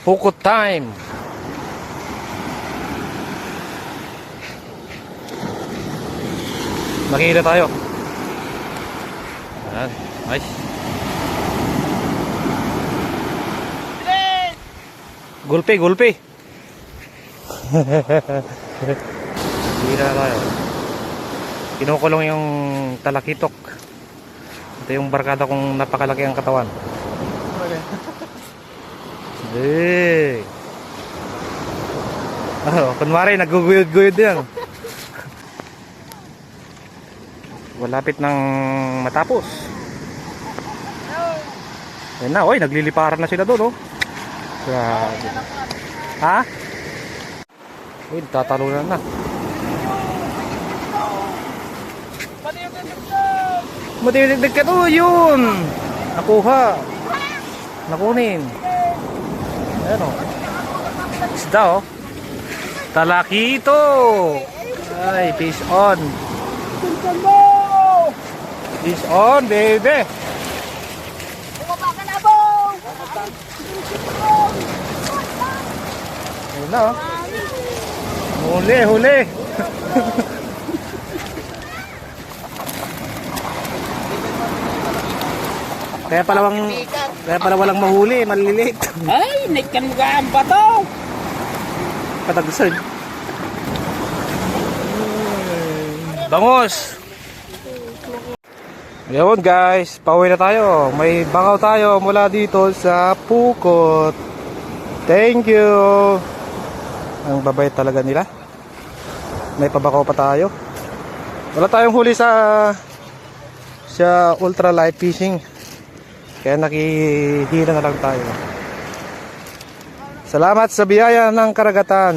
Pukot time. Nakikita tayo. Ayan. Nice. Gulpi, gulpi. Nakikita na tayo. Kinukulong yung talakitok. Ito yung barkada kong napakalaki ang katawan. Hindi. Oh, kunwari, naguguyod-guyod yan. Malapit ng matapos. Ayun na, oy, nagliliparan na sila doon, oh. Grabe. Ha? Uy, tatalunan na. Matiligdag ka to, yun! Nakuha. Nakunin. Ayan, oh. Isda, oh. Talakito! Ay, fish on. Fish on, baby! Bumaba ka na, Bong! Ayun na, oh. Huli, huli. kaya pala wang, kaya pala walang mahuli, maliliit. Ay, naikan mo ka ang bato! Patagsan. Bangos! Yun guys, pauwi na tayo. May bangaw tayo mula dito sa Pukot. Thank you! Ang babay talaga nila. May pabakaw pa tayo. Wala tayong huli sa sa ultra light fishing. Kaya nakihila na lang tayo. Salamat sa biyaya ng karagatan.